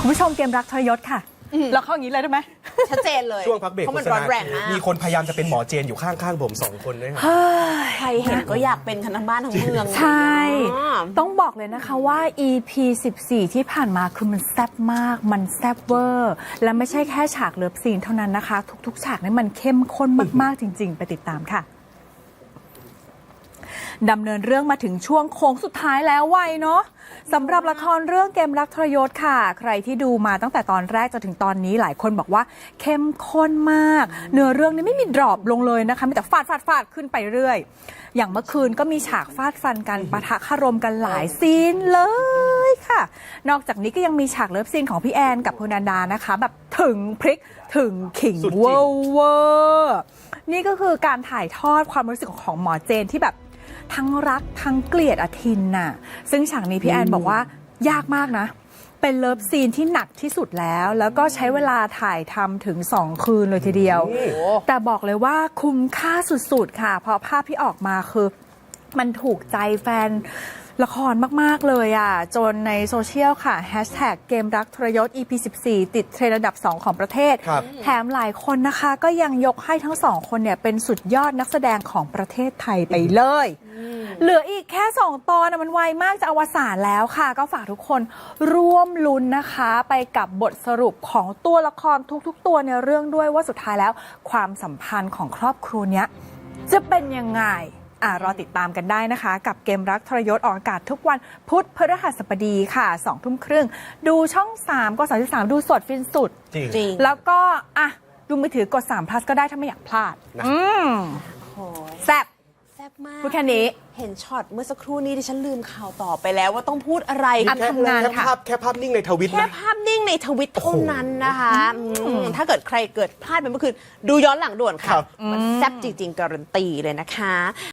คุณผู้ชมเกมรักทรยศค่ะ เราเข้าอย่างนี้เลยได้ไหม ชัดเจนเลยช่วงพักเบรกเพราะโฆมันษร้อนณาแรงมากมีคนพยายามจะเป็นหมอเจนอยู่ข้างๆผมสองคนด้วยครับ ใครเห็นก็อยากเป็นทั้งบ้านทั้งเมืองใช่ อ๋อ ต้องบอกเลยนะคะว่า EP 14 ที่ผ่านมาคือมันแซ่บมาก มันแซ่บเวอร์ และไม่ใช่แค่ฉากเลิฟซีนเท่านั้นนะคะ ทุกๆ ฉากนี่มันเข้มข้นมากๆ จริง ๆ ไปติดตามค่ะ ดำเนินเรื่องมาถึงช่วงโค้งสุดท้ายแล้วไวยเนาะสำหรับละครเรื่องเกมรักทรยศค่ะ ใครที่ดูมาตั้งแต่ตอนแรกจนถึงตอนนี้หลายคนบอกว่า เข้มข้นมาก เนื้อเรื่องนี้ไม่มีดรอปลงเลยนะคะมีแต่ฟาดฟาดฟาดขึ้นไปเรื่อย อย่างเมื่อคืนก็มีฉากฟาดฟันกันปะทะคารมกันหลายซีนเลยค่ะ นอกจากนี้ก็ยังมีฉากเลิฟซีนของพี่แอนกับคุณนันดานะคะ แบบถึงพริกถึงขิงสุดจริงเวอร์เวอร์นี่ก็คือการถ่ายทอดความรู้สึกของหมอเจนที่แบบ ทั้งรักทั้งเกลียดอาทินน่ะ ซึ่งฉากนี้พี่แอนบอกว่ายากมากนะ เป็นเลิฟซีนที่หนักที่สุดแล้ว แล้วก็ใช้เวลาถ่ายทำถึง 2 คืนเลยทีเดียว แต่บอกเลยว่าคุ้มค่าสุดๆค่ะ เพราะภาพที่ออกมาคือ มันถูกใจแฟน ละครมาก ๆ เลยอะ จนในโซเชียลค่ะแฮชแท็กเกมรักทรยศ EP 14ติดเทรนด์อันดับ 2 ของประเทศ ครับ แถมหลายคนนะคะ ก็ยังยกให้ทั้งสองคนเนี่ย เป็นสุดยอดนักแสดงของประเทศไทยไปเลย เหลืออีกแค่ 2 ตอนนะมันไวมากจะอวสานแล้วค่ะ ก็ฝากทุกคนร่วมลุ้นนะคะ ไปกับบทสรุปของตัวละครทุก ๆ ตัวในเรื่องด้วยว่าสุดท้ายแล้ว ความสัมพันธ์ของครอบครัวเนี้ยจะเป็นยังไง อ่ารอติดตามกันได้นะคะ กับเกมรักทรยศออกอากาศทุกวันพุธพฤหัสบดีค่ะสองทุ่มครึ่ง ดูช่อง 3ก็33 ดูสดฟินสุด จริง จริงแล้วก็อะดูมือถือกด3 plus ก็ได้ถ้าไม่อยากพลาด นะ อืมโอ้ยแซ่บแซ่บมากพูดแค่นี้ เห็นช็อตเมื่อสักครู่นี้ดิฉันลืมข่าวต่อไปแล้วว่าต้องพูดอะไร อะแค่ทำงานแค่ค่ะ ภาพแค่ภาพนิ่งในทวิตแค่นะ ภาพนิ่งในทวิตเท่านั้นนะคะอืมถ้าเกิดใครเกิดพลาดไปเมื่อคืน ดูย้อนหลังด่วนครัค่ะบมันแซ่บจริง ๆ การันตีเลยนะคะ